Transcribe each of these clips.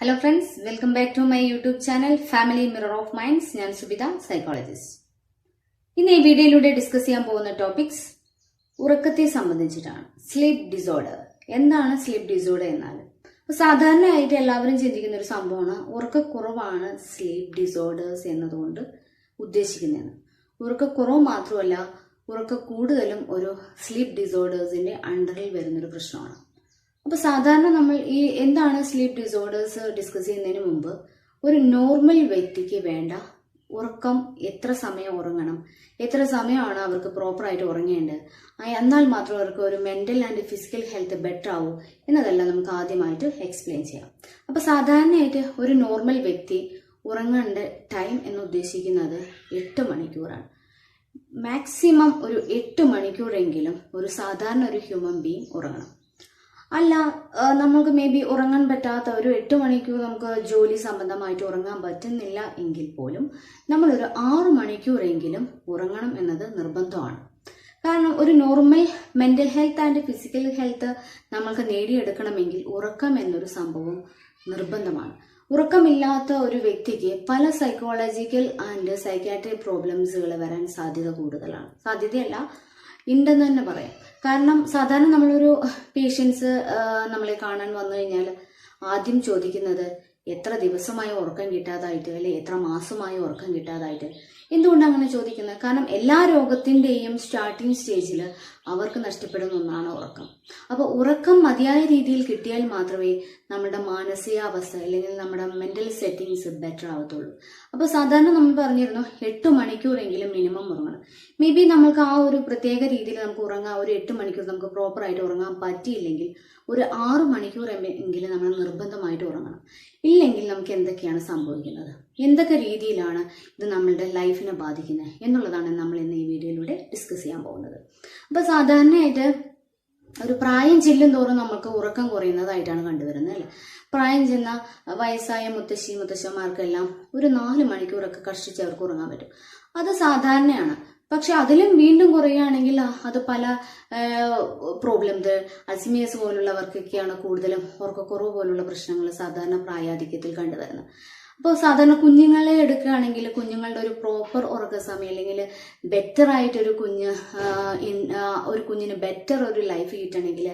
Hello friends welcome back to my YouTube channel family mirror of minds ഞാൻ Subitha psychologist ഇന്ന് ഈ വീഡിയോയിലൂടെ discuss ചെയ്യാൻ പോകുന്ന ടോപ്പിക്സ് ഉറക്കത്തെ സംബന്ധിച്ചിട്ടാണ്. സ്ലീപ്പ് ഡിസോർഡർ എന്താണ് സ്ലീപ്പ് ഡിസോർഡർ എന്നാൽ? സാധാരണയായിട്ട് എല്ലാവരും ചിന്തിക്കുന്ന ഒരു സംഭവമാണ് ഉറക്കക്കുറവാണ് സ്ലീപ്പ് ഡിസോർഡേഴ്സ് എന്നതുകൊണ്ട് ഉദ്ദേശിക്കുന്നതെന്ന്. ഉറക്കക്കുറവ് മാത്രമല്ല ഉറക്ക കൂടുതലും ഒരു സ്ലീപ്പ് ഡിസോർഡേഴ്സിന്റെ അണ്ടറിൽ വരുന്നൊരു പ്രശ്നമാണ്. അപ്പൊ സാധാരണ നമ്മൾ ഈ എന്താണ് സ്ലീപ്പ് ഡിസോർഡേഴ്സ് ഡിസ്കസ് ചെയ്യുന്നതിന് മുമ്പ് ഒരു നോർമൽ വ്യക്തിക്ക് വേണ്ട ഉറക്കം എത്ര സമയം ഉറങ്ങണം എത്ര സമയമാണ് അവർക്ക് പ്രോപ്പറായിട്ട് ഉറങ്ങേണ്ടത് എന്നാൽ മാത്രം അവർക്ക് ഒരു mental and physical health better ആവും എന്നതെല്ലാം നമുക്ക് ആദ്യമായിട്ട് എക്സ്പ്ലെയിൻ ചെയ്യാം. അപ്പൊ സാധാരണയായിട്ട് ഒരു നോർമൽ വ്യക്തി ഉറങ്ങേണ്ട ടൈം എന്ന് ഉദ്ദേശിക്കുന്നത് എട്ട് മണിക്കൂറാണ്. മാക്സിമം ഒരു എട്ട് മണിക്കൂറെങ്കിലും ഒരു സാധാരണ ഒരു ഹ്യൂമൻ ബീങ് ഉറങ്ങണം. അല്ല നമുക്ക് മേ ബി ഉറങ്ങാൻ പറ്റാത്ത ഒരു എട്ട് മണിക്കൂർ നമുക്ക് ജോലി സംബന്ധമായിട്ട് ഉറങ്ങാൻ പറ്റുന്നില്ല എങ്കിൽ പോലും നമ്മളൊരു ആറ് മണിക്കൂറെങ്കിലും ഉറങ്ങണം എന്നത് നിർബന്ധമാണ്. കാരണം ഒരു normal mental health and physical health നമ്മൾക്ക് നേടിയെടുക്കണമെങ്കിൽ ഉറക്കം എന്നൊരു സംഭവം നിർബന്ധമാണ്. ഉറക്കമില്ലാത്ത ഒരു വ്യക്തിക്ക് പല സൈക്കോളജിക്കൽ ആൻഡ് സൈക്കാട്രിക് പ്രോബ്ലംസുകൾ വരാൻ സാധ്യത കൂടുതലാണ്. സാധ്യതയല്ല ഉണ്ടെന്ന് തന്നെ പറയാം. കാരണം സാധാരണ നമ്മളൊരു പേഷ്യൻസ് നമ്മളെ കാണാൻ വന്നു കഴിഞ്ഞാൽ ആദ്യം ചോദിക്കുന്നത് എത്ര ദിവസമായി ഉറക്കം കിട്ടാതായിട്ട് അല്ലെ എത്ര മാസമായി ഉറക്കം കിട്ടാതായിട്ട്? എന്തുകൊണ്ടാണ് അങ്ങനെ ചോദിക്കുന്നത്? കാരണം എല്ലാ രോഗത്തിന്റെയും സ്റ്റാർട്ടിങ് സ്റ്റേജിൽ അവർക്ക് നഷ്ടപ്പെടുന്ന ഒന്നാണ് ഉറക്കം. അപ്പോൾ ഉറക്കം മതിയായ രീതിയിൽ കിട്ടിയാൽ മാത്രമേ നമ്മുടെ മാനസികാവസ്ഥ അല്ലെങ്കിൽ നമ്മുടെ മെന്റൽ സെറ്റിങ്സ് ബെറ്റർ ആവത്തുള്ളൂ. അപ്പോൾ സാധാരണ നമ്മൾ പറഞ്ഞിരുന്നു എട്ട് മണിക്കൂറെങ്കിലും മിനിമം ഉറങ്ങണം. മേ ബി നമുക്ക് ആ ഒരു പ്രത്യേക രീതിയിൽ നമുക്ക് ഉറങ്ങാം. ഒരു എട്ട് മണിക്കൂർ നമുക്ക് പ്രോപ്പറായിട്ട് ഉറങ്ങാൻ പറ്റിയില്ലെങ്കിൽ ഒരു ആറ് മണിക്കൂർ എങ്കിലും നമ്മൾ നിർബന്ധമായിട്ട് ഉറങ്ങണം. ഇല്ലെങ്കിൽ നമുക്ക് എന്തൊക്കെയാണ് സംഭവിക്കുന്നത്? എന്തൊക്കെ രീതിയിലാണ് ഇത് നമ്മളുടെ ലൈഫിനെ ബാധിക്കുന്നത് എന്നുള്ളതാണ് നമ്മൾ ഇന്ന് ഈ വീഡിയോയിലൂടെ ഡിസ്കസ് ചെയ്യാൻ പോകുന്നത്. അപ്പോൾ സാധാരണയായിട്ട് ഒരു പ്രായം ചെല്ലും തോറും നമുക്ക് ഉറക്കം കുറയുന്നതായിട്ടാണ് കണ്ടുവരുന്നത് അല്ലേ? പ്രായം ചെന്ന വയസ്സായ മുത്തശ്ശി മുത്തശ്ശന്മാർക്കെല്ലാം ഒരു നാല് മണിക്കൂറൊക്കെ കഷ്ടിച്ച് അവർക്ക് ഉറങ്ങാൻ പറ്റും. അത് സാധാരണയാണ്. പക്ഷെ അതിലും വീണ്ടും കുറയുകയാണെങ്കിൽ അത് പല പ്രോബ്ലംസ് അസിമിയസ് പോലുള്ളവർക്കൊക്കെയാണ് കൂടുതലും ഉറക്കക്കുറവ് പോലുള്ള പ്രശ്നങ്ങൾ സാധാരണ പ്രായാധിക്യത്തിൽ കണ്ടുവരുന്നത്. അപ്പോൾ സാധാരണ കുഞ്ഞുങ്ങളെ എടുക്കുകയാണെങ്കിൽ കുഞ്ഞുങ്ങളുടെ ഒരു പ്രോപ്പർ ഉറക്ക സമയം അല്ലെങ്കിൽ ബെറ്റർ ആയിട്ടൊരു കുഞ്ഞ് ഒരു കുഞ്ഞിന് ബെറ്റർ ഒരു ലൈഫ് കിട്ടണമെങ്കിൽ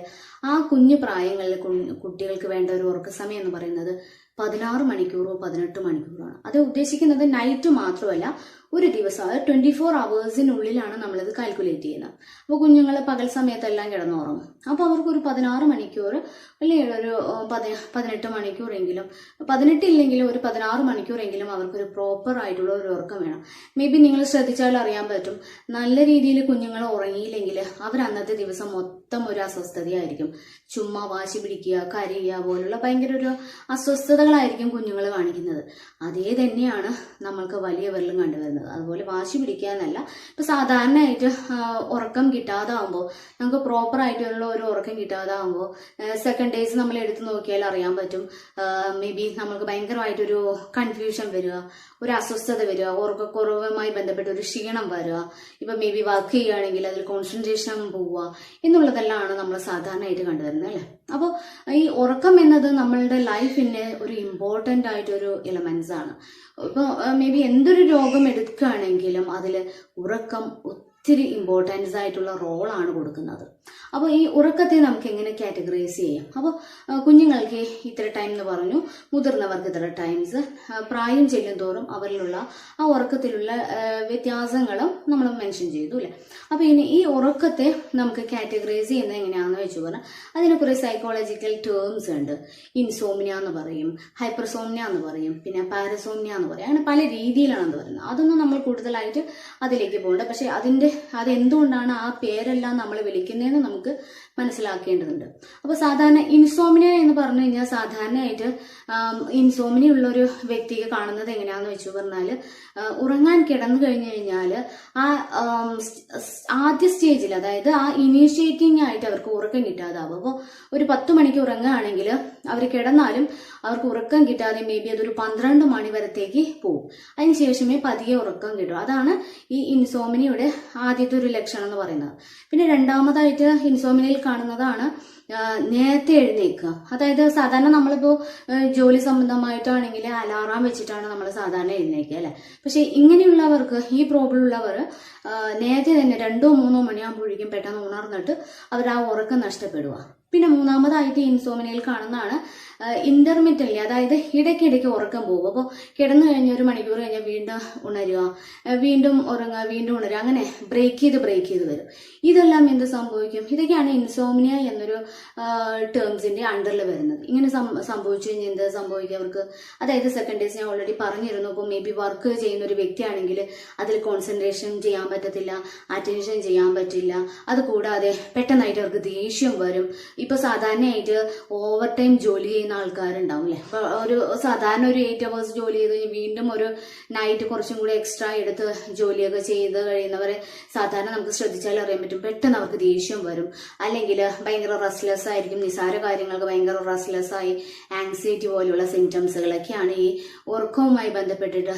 ആ കുഞ്ഞു പ്രായങ്ങളിൽ കുട്ടികൾക്ക് വേണ്ട ഒരു ഉറക്ക സമയം എന്ന് പറയുന്നത് പതിനാറ് മണിക്കൂറോ പതിനെട്ട് മണിക്കൂറോ ആണ്. അത് ഉദ്ദേശിക്കുന്നത് നൈറ്റ് മാത്രമല്ല ഒരു ദിവസം അത് ട്വന്റി ഫോർ അവേഴ്സിനുള്ളിലാണ് നമ്മളിത് കാൽക്കുലേറ്റ് ചെയ്യുന്നത്. അപ്പോൾ കുഞ്ഞുങ്ങൾ പകൽ സമയത്തെല്ലാം കിടന്നുറങ്ങും. അപ്പോൾ അവർക്ക് ഒരു പതിനാറ് മണിക്കൂർ അല്ലെങ്കിൽ ഒരു പതി- പതിനെട്ട് മണിക്കൂറെങ്കിലും പതിനെട്ടില്ലെങ്കിലും ഒരു പതിനാറ് മണിക്കൂറെങ്കിലും അവർക്കൊരു പ്രോപ്പർ ആയിട്ടുള്ള ഒരു ഉറക്കം വേണം. മേ ബി നിങ്ങൾ ശ്രദ്ധിച്ചാൽ അറിയാൻ പറ്റും നല്ല രീതിയിൽ കുഞ്ഞുങ്ങൾ ഉറങ്ങിയില്ലെങ്കിൽ അവർ അന്നത്തെ ദിവസം മൊത്തം ഒരു അസ്വസ്ഥതയായിരിക്കും. ചുമ്മാ വാശി പിടിക്കുക കരയുക പോലുള്ള ഭയങ്കര ഒരു അസ്വസ്ഥതകളായിരിക്കും കുഞ്ഞുങ്ങൾ കാണിക്കുന്നത്. അതേ തന്നെയാണ് നമ്മൾക്ക് വലിയവരിലും കണ്ടുവരുന്നത്. അതുപോലെ വാശി പിടിക്കുക എന്നല്ല ഇപ്പൊ സാധാരണയായിട്ട് ഉറക്കം കിട്ടാതാവുമ്പോൾ നമുക്ക് പ്രോപ്പർ ആയിട്ടുള്ള ഒരു ഉറക്കം കിട്ടാതാവുമ്പോൾ സെക്കൻഡ് ഡേയ്സ് നമ്മൾ എടുത്തു നോക്കിയാൽ അറിയാൻ പറ്റും. മേ ബി നമുക്ക് ഭയങ്കരമായിട്ടൊരു കൺഫ്യൂഷൻ വരിക ഒരു അസ്വസ്ഥത വരിക ഉറക്കക്കുറവുമായി ബന്ധപ്പെട്ട ഒരു ക്ഷീണം വരിക. ഇപ്പൊ മേ ബി വർക്ക് ചെയ്യുകയാണെങ്കിൽ അതിൽ കോൺസെൻട്രേഷൻ പോവുക എന്നുള്ളതെല്ലാം ആണ് നമ്മൾ സാധാരണയായിട്ട് കണ്ടുവരുന്നത് അല്ലേ? അപ്പോൾ ഈ ഉറക്കം എന്നത് നമ്മളുടെ ലൈഫിന് ഒരു ഇമ്പോർട്ടന്റ് ആയിട്ടൊരു എലമെന്റ്സ് ആണ്. ഇപ്പോൾ മേ ബി എന്തൊരു രോഗം എടുക്കുകയാണെങ്കിലും അതിൽ ഉറക്കം ഒത്തിരി ഇമ്പോർട്ടൻസ് ആയിട്ടുള്ള റോളാണ് കൊടുക്കുന്നത്. അപ്പോൾ ഈ ഉറക്കത്തെ നമുക്ക് എങ്ങനെ കാറ്റഗറൈസ് ചെയ്യാം? അപ്പോൾ കുഞ്ഞുങ്ങൾക്ക് ഇത്ര ടൈം എന്ന് പറഞ്ഞു മുതിർന്നവർക്ക് ഇത്ര ടൈംസ് പ്രായം ചെല്ലും തോറും അവരിലുള്ള ആ ഉറക്കത്തിലുള്ള വ്യത്യാസങ്ങളും നമ്മൾ മെൻഷൻ ചെയ്തു അല്ലേ? അപ്പോൾ ഇനി ഈ ഉറക്കത്തെ നമുക്ക് കാറ്റഗറൈസ് ചെയ്യുന്നത് എങ്ങനെയാണെന്ന് വെച്ച് പറഞ്ഞാൽ അതിന് കുറേ സൈക്കോളജിക്കൽ ടേംസ് ഉണ്ട്. ഇൻസോമിനിയ എന്ന് പറയും ഹൈപ്പർസോമിയ എന്ന് പറയും പിന്നെ പാരസോമിനിയ എന്ന് പറയും. അങ്ങനെ പല രീതിയിലാണ് എന്ന് പറയുന്നത് അതൊന്നും നമ്മൾ കൂടുതലായിട്ട് അതിലേക്ക് പോകേണ്ട. പക്ഷേ അതിന്റെ അത് എന്തുകൊണ്ടാണ് ആ പേരെല്ലാം നമ്മൾ വിളിക്കുന്നതെന്ന് നമുക്ക് മനസ്സിലാക്കേണ്ടതുണ്ട്. അപ്പോൾ സാധാരണ ഇൻസോമിനിയ എന്ന് പറഞ്ഞു കഴിഞ്ഞാൽ സാധാരണയായിട്ട് ഇൻസോമിനിയ ഉള്ള ഒരു വ്യക്തിയെ കാണുന്നത് എങ്ങനെയാണെന്ന് വെച്ച് പറഞ്ഞാൽ ഉറങ്ങാൻ കിടന്നു കഴിഞ്ഞു കഴിഞ്ഞാൽ ആ ആദ്യ സ്റ്റേജിൽ അതായത് ആ ഇനീഷ്യേറ്റിംഗ് ആയിട്ട് അവർക്ക് ഉറക്കം കിട്ടാതാവും. അപ്പോൾ ഒരു പത്ത് മണിക്ക് ഉറങ്ങുകയാണെങ്കിൽ അവർ കിടന്നാലും അവർക്ക് ഉറക്കം കിട്ടാതെ മേ ബി അതൊരു പന്ത്രണ്ട് മണി വരത്തേക്ക് പോകും അതിന് ശേഷമേ പതിയെ ഉറക്കം കിട്ടും. അതാണ് ഈ ഇൻസോമിനിയുടെ ആദ്യത്തെ ഒരു ലക്ഷണം എന്ന് പറയുന്നത്. പിന്നെ രണ്ടാമതായിട്ട് ഇൻസോമിനിയിൽ കാണുന്നതാണ് നേരത്തെ എഴുന്നേൽക്കുക. അതായത് സാധാരണ നമ്മളിപ്പോൾ ജോലി സംബന്ധമായിട്ടാണെങ്കിൽ അലാറാം വെച്ചിട്ടാണ് നമ്മൾ സാധാരണ എഴുന്നേൽക്കുക അല്ലേ? പക്ഷെ ഇങ്ങനെയുള്ളവർക്ക് ഈ പ്രോബ്ലം ഉള്ളവർ നേരത്തെ തന്നെ രണ്ടോ മൂന്നോ മണിയാകുമ്പോഴേക്കും പെട്ടെന്ന് ഉണർന്നിട്ട് അവർ ആ ഉറക്കം നഷ്ടപ്പെടുക. പിന്നെ മൂന്നാമതായിട്ട് ഇൻസോമിനയിൽ കാണുന്നതാണ് ഇന്റർമീഡിയറ്റ്ലി അതായത് ഇടയ്ക്കിടയ്ക്ക് ഉറക്കം പോകും. അപ്പോൾ കിടന്നു കഴിഞ്ഞ ഒരു മണിക്കൂർ കഴിഞ്ഞാൽ വീണ്ടും ഉണരുക വീണ്ടും ഉറങ്ങുക വീണ്ടും ഉണരുക അങ്ങനെ ബ്രേക്ക് ചെയ്ത് ബ്രേക്ക് ചെയ്ത് വരും. ഇതെല്ലാം എന്ത് സംഭവിക്കും? ഇതൊക്കെയാണ് ഇൻസോമിനിയ എന്നൊരു ടേംസിന്റെ അണ്ടറിൽ വരുന്നത്. ഇങ്ങനെ സംഭവിച്ചു കഴിഞ്ഞാൽ എന്ത് സംഭവിക്കും അവർക്ക്? അതായത് സെക്കൻഡ് ഡേയ്സ് ഞാൻ ഓൾറെഡി പറഞ്ഞിരുന്നു. അപ്പോൾ മേ ബി വർക്ക് ചെയ്യുന്ന ഒരു വ്യക്തിയാണെങ്കിൽ അതിൽ കോൺസെൻട്രേഷൻ ചെയ്യാൻ പറ്റത്തില്ല അറ്റൻഷൻ ചെയ്യാൻ പറ്റില്ല. അതുകൂടാതെ പെട്ടെന്നായിട്ട് അവർക്ക് ദേഷ്യം വരും. ഇപ്പോൾ സാധാരണയായിട്ട് ഓവർ ടൈം ജോലി ചെയ്യുന്ന ആൾക്കാരുണ്ടാവും അല്ലേ അപ്പോൾ ഒരു സാധാരണ ഒരു എയ്റ്റ് അവേഴ്സ് ജോലി ചെയ്ത് വീണ്ടും ഒരു നൈറ്റ് കുറച്ചും കൂടി എക്സ്ട്രാ എടുത്ത് ജോലിയൊക്കെ ചെയ്ത് കഴിയുന്നവരെ സാധാരണ നമുക്ക് ശ്രദ്ധിച്ചാൽ അറിയാൻ പറ്റും. പെട്ടെന്ന് അവർക്ക് ദേഷ്യം വരും. അല്ലെങ്കിൽ ഭയങ്കര റെസ്ലെസ് ആയിരിക്കും. നിസാര കാര്യങ്ങൾക്ക് ഭയങ്കര റെസ്ലെസ് ആയി ആങ്സൈറ്റി പോലെയുള്ള സിംറ്റംസുകളൊക്കെയാണ് ഈ ഉറക്കവുമായി ബന്ധപ്പെട്ടിട്ട്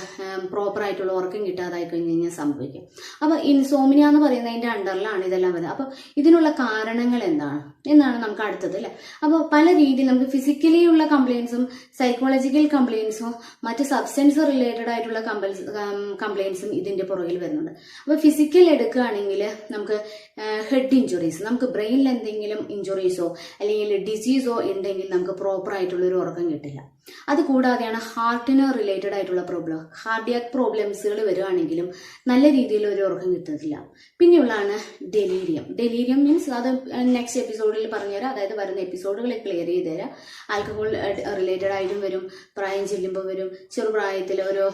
പ്രോപ്പർ ആയിട്ടുള്ള ഉറക്കം കിട്ടാതായി കഴിഞ്ഞ് കഴിഞ്ഞാൽ സംഭവിക്കും. അപ്പൊ ഇൻസോമിനിയ എന്ന് പറയുന്നതിന്റെ അണ്ടറിലാണ് ഇതെല്ലാം വരുന്നത്. അപ്പൊ ഇതിനുള്ള കാരണങ്ങൾ എന്താണ്? എന്നാണ് നമുക്ക് അടുത്തത് അല്ലേ അപ്പോൾ പല രീതിയിൽ നമുക്ക് ഫിസിക്കലി ഉള്ള കംപ്ലയിൻസും സൈക്കോളജിക്കൽ കംപ്ലയിൻസും മറ്റ് സബ്സ്റ്റൻസ് റിലേറ്റഡ് ആയിട്ടുള്ള കംപ്ലയിൻസും ഇതിന്റെ പുറകിൽ വരുന്നുണ്ട്. അപ്പോൾ ഫിസിക്കൽ എടുക്കുകയാണെങ്കിൽ നമുക്ക് ഹെഡ് ഇഞ്ചുറീസ് നമുക്ക് ബ്രെയിനിൽ എന്തെങ്കിലും ഇഞ്ചുറീസോ അല്ലെങ്കിൽ ഡിസീസോ ഉണ്ടെങ്കിൽ നമുക്ക് പ്രോപ്പർ ആയിട്ടുള്ളൊരു ഉറക്കം കിട്ടില്ല. അത് കൂടാതെയാണ് ഹാർട്ടിന് റിലേറ്റഡ് ആയിട്ടുള്ള പ്രോബ്ലം ഹാർഡിയാക് പ്രോബ്ലംസുകൾ വരുവാണെങ്കിലും നല്ല രീതിയിൽ ഒരു ഉറക്കം കിട്ടത്തില്ല പിന്നെയുള്ളതാണ് ഡെലീരിയം ഡെലീരിയം മീൻസ് അത് നെക്സ്റ്റ് എപ്പിസോഡിൽ പറഞ്ഞുതരാം. അതായത് വരുന്ന എപ്പിസോഡുകൾ ക്ലിയർ ചെയ്ത് തരാം ആൽക്കഹോൾ റിലേറ്റഡ് ആയിട്ടും വരും. പ്രായം ചെല്ലുമ്പോൾ വരും. ചെറുപ്രായത്തിൽ ഒരു